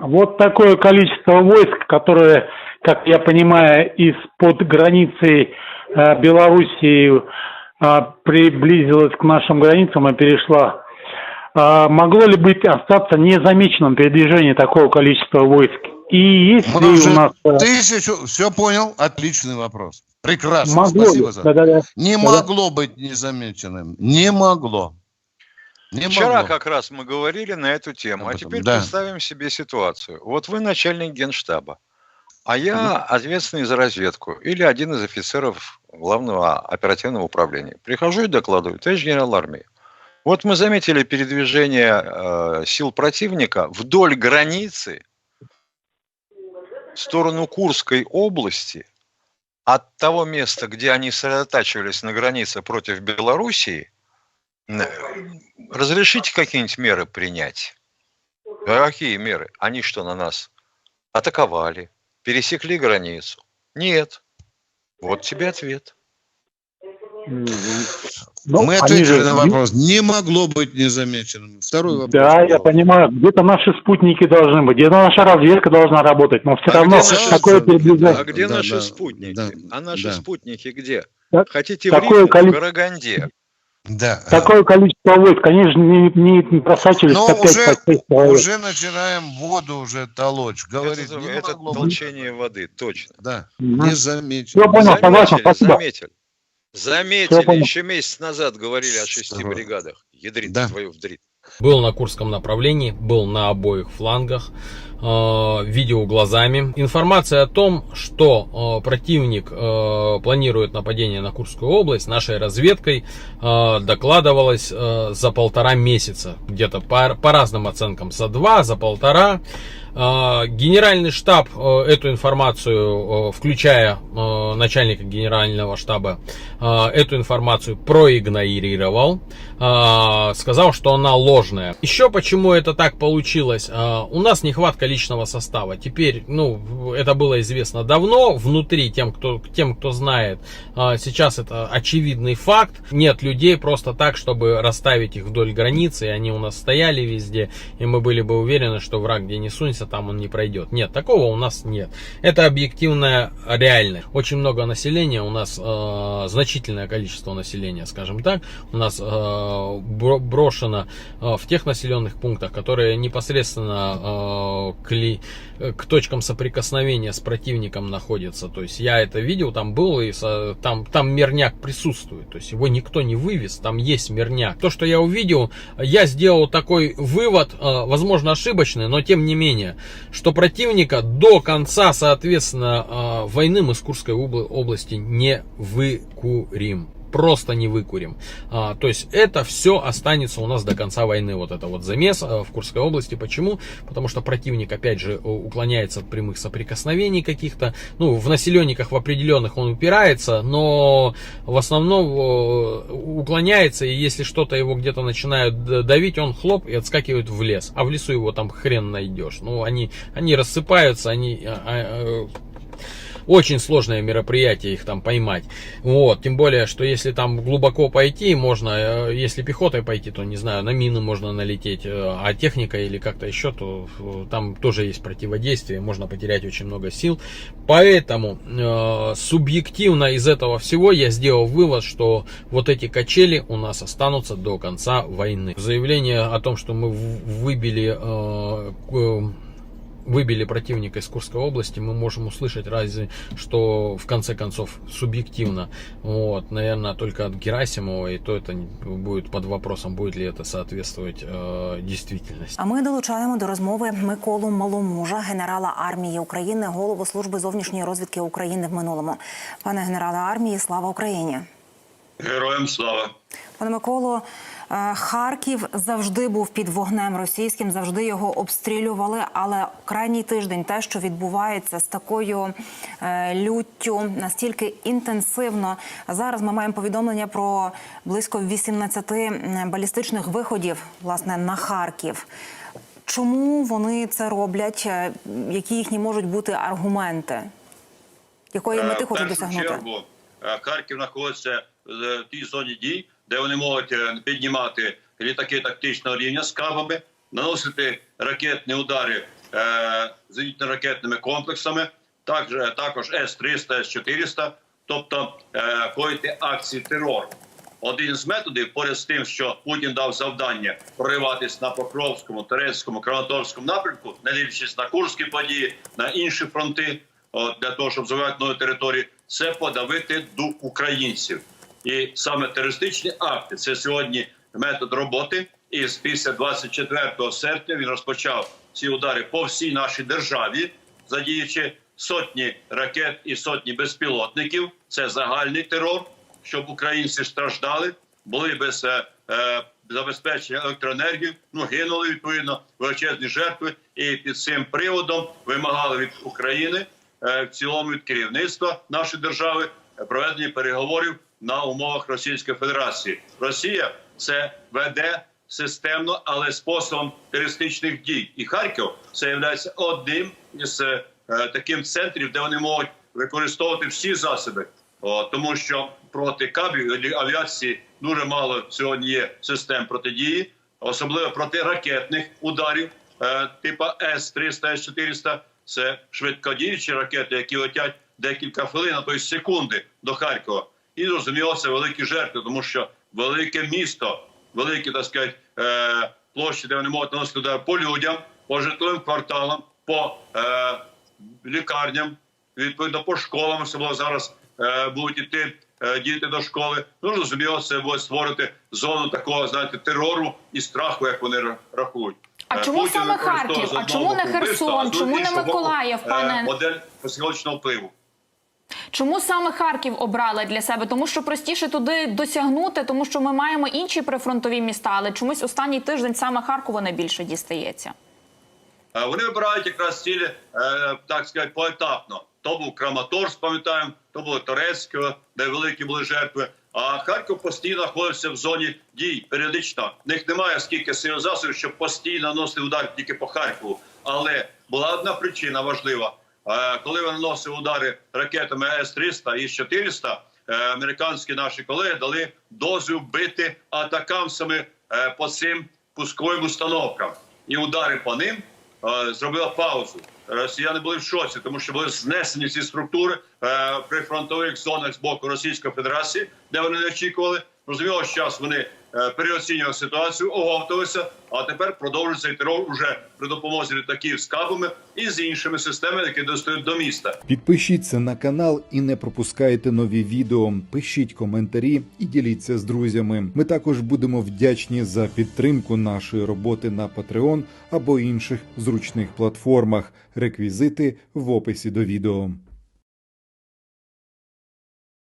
Вот такое количество войск, которое, как я понимаю, из-под границы э, Белоруссии э, приблизилась к нашим границам и перешла. А могло ли быть остаться незамеченным передвижение такого количества войск? И есть ли у нас... э, тысячу... Все понял? Отличный вопрос. Прекрасно. могло Спасибо за... да-да-да. Не Да-да. могло быть незамеченным. Не могло. Не Вчера могло. как раз мы говорили на эту тему. Об А этом, теперь да. представим себе ситуацию. Вот вы начальник генштаба, а я ответственный за разведку или один из офицеров главного оперативного управления. Прихожу и докладываю, товарищ генерал армии. Вот мы заметили передвижение э, сил противника вдоль границы в сторону Курской области от того места, где они сосредотачивались на границе против Белоруссии, Разрешите какие-нибудь меры принять? Какие меры? Они что, на нас атаковали? Пересекли границу? Нет. Вот тебе ответ. Мгм. Ну, Мы ответили же- на вопрос. Не могло быть незамеченным. Второй вопрос. Да, я понимаю. Где-то наши спутники должны быть, где-то наша разведка должна работать, но все А равно такое передвижение. А где да, наши да, спутники? да, а наши да. спутники где? Так- Хотите в Риме? В количество- Караганде. Да. Такое количество войск, они же не, не- не просачивались Но по 5 уже, по человек. уже начинаем воду уже толочь. Говорит, это не это могло толчение воды, точно. Да, Мгм. не замечено. Всё понял, согласен, Заметили, спасибо. заметили. Заметили, понял. еще месяц назад говорили о шести Что? бригадах. Ядрит Да. твою вдрит. Был на Курском направлении, был на обоих флангах, э, видел глазами. Информация о том, что э, противник э, планирует нападение на Курскую область, нашей разведкой докладывалась за полтора месяца. Где-то по, по разным оценкам, за два, за полтора. Генеральный штаб эту информацию, включая начальника генерального штаба, эту информацию проигнорировал, сказал, что она ложная. Еще почему это так получилось? У нас нехватка личного состава. Теперь, ну, это было известно давно, внутри тем, кто, тем, кто знает, э, сейчас это очевидный факт. Нет людей просто так, чтобы расставить их вдоль границы, и они у нас стояли везде, и мы были бы уверены, что враг где не сунься, там он не пройдет. Нет, такого у нас нет. Это объективная реальность. Очень много населения, у нас э, значительное количество населения, скажем так, у нас э, бро- брошено э, в тех населенных пунктах, которые непосредственно к, ли- э, к точкам соприкосновения с противником находятся. То есть я это видел, там был, и там, там мирняк присутствует. То есть его никто не вывез, там есть мирняк. То, что я увидел, я сделал такой вывод, э, возможно ошибочный, но тем не менее, что противника до конца, соответственно, э, войны мы с Курской обла- области не выкурим. Просто не выкурим. А, то есть это все останется у нас до конца войны. Вот это вот замес э, в Курской области. Почему? Потому что противник, опять же, уклоняется от прямых соприкосновений каких-то. Ну, в населенниках в определенных он упирается, но в основном уклоняется. И если что-то его где-то начинают давить, он хлоп и отскакивает в лес. А в лесу его там хрен найдешь. Ну, они, они рассыпаются, они а, а, очень сложное мероприятие их там поймать. Вот, тем более, что если там глубоко пойти, можно, э, если пехотой пойти, то, не знаю, на мины можно налететь, э, а техника или как-то еще, то э, там тоже есть противодействие, можно потерять очень много сил. Поэтому э, субъективно из этого всего я сделал вывод, что вот эти качели у нас останутся до конца войны. Заявление о том, что мы выбили э, выбили противника из Курской области, мы можем услышать разве что в конце концов субъективно. Вот, наверное, только от Герасимова, и то это будет под вопросом, будет ли это соответствовать э, действительности. А ми долучаємо до розмови Миколу Маломужа, генерала армії України, голову служби зовнішньої розвідки України в минулому. Пане генерале армії, слава Україні! Героям слава. Пане Миколо, е, Харків завжди був під вогнем російським, завжди його обстрілювали. Але крайній тиждень те, що відбувається з такою е, люттю, настільки інтенсивно. Зараз ми маємо повідомлення про близько 18 балістичних виходів власне на Харків. Чому вони це роблять? Е, Які їхні можуть бути аргументи? Якої Е, мети хочуть досягнути? е, Харків знаходиться е, в тій зоні дій, де вони можуть е, піднімати літаки тактичного рівня з кабами, наносити ракетні удари е, зенітно-ракетними комплексами, також, також С-300, С-400, тобто е, коїти акції терору. Один з методів, поряд з тим, що Путін дав завдання прориватись на Покровському, Терецькому, Краматорському напрямку, не дивлячись на Курські події, на інші фронти, от, для того, щоб завоювати нові території, це подавити дух українців. І саме терористичні акти це сьогодні метод роботи. І після 24 серпня він розпочав ці удари по всій нашій державі, задіючи сотні ракет і сотні безпілотників. Це загальний терор, щоб українці страждали, були без е, е, забезпечення електроенергії, ну гинули відповідно величезні жертви, і під цим приводом вимагали від України е, в цілому від керівництва нашої держави проведення переговорів на умовах Російської Федерації. Росія це веде системно, але способом терористичних дій. І Харків це є одним із е, таким центрів, де вони можуть використовувати всі засоби, О, тому що проти кабів авіації дуже мало сьогодні є систем протидії, особливо проти ракетних ударів, е, типу С-300, С-400. Це швидкодіючі ракети, які летять декілька хвилин, а то й секунди до Харкова. І зрозуміло, це великі жертви, тому що велике місто, великі так сказати, е, площі, де вони можуть наносити удар по людям, по житловим кварталам, по е, лікарням, відповідно по школам, особливо зараз е, будуть іти е, діти до школи. Ну зрозуміло, це буде створити зону такого знаєте терору і страху, як вони рахують. А Е, чому саме Харків? А чому не Херсон? Чому не Миколаїв, е, пане? модель психологічного впливу. Чому саме Харків обрали для себе? Тому що простіше туди досягнути, тому що ми маємо інші прифронтові міста, але чомусь останній тиждень саме Харкову найбільше дістається. Е, Вони вибирають якраз цілі, е, так сказати, поетапно. То був Краматорськ, пам'ятаємо, то було Торецьке, де великі були жертви. А Харків постійно знаходився в зоні дій періодично. В них немає скільки сил засобів, щоб постійно наносити удар тільки по Харкову. Але була одна причина важлива. Е, Коли вони наносили удари ракетами С-300 і С-400, е, американські наші колеги дали дозвіл бити атакамсами е, по цим пусковим установкам. І удари по ним зробила паузу. Росіяни були в шоці, тому що були знесені ці структури при фронтових зонах з боку Російської Федерації, де вони не очікували. Розуміло, що зараз вони е, переоцінювали ситуацію, оговталися, а тепер продовжують цей терор уже при допомозі літаків з кабами і з іншими системами, які достають до міста. Підпишіться на канал і не пропускайте нові відео. Пишіть коментарі і діліться з друзями. Ми також будемо вдячні за підтримку нашої роботи на Patreon або інших зручних платформах. Реквізити в описі до відео.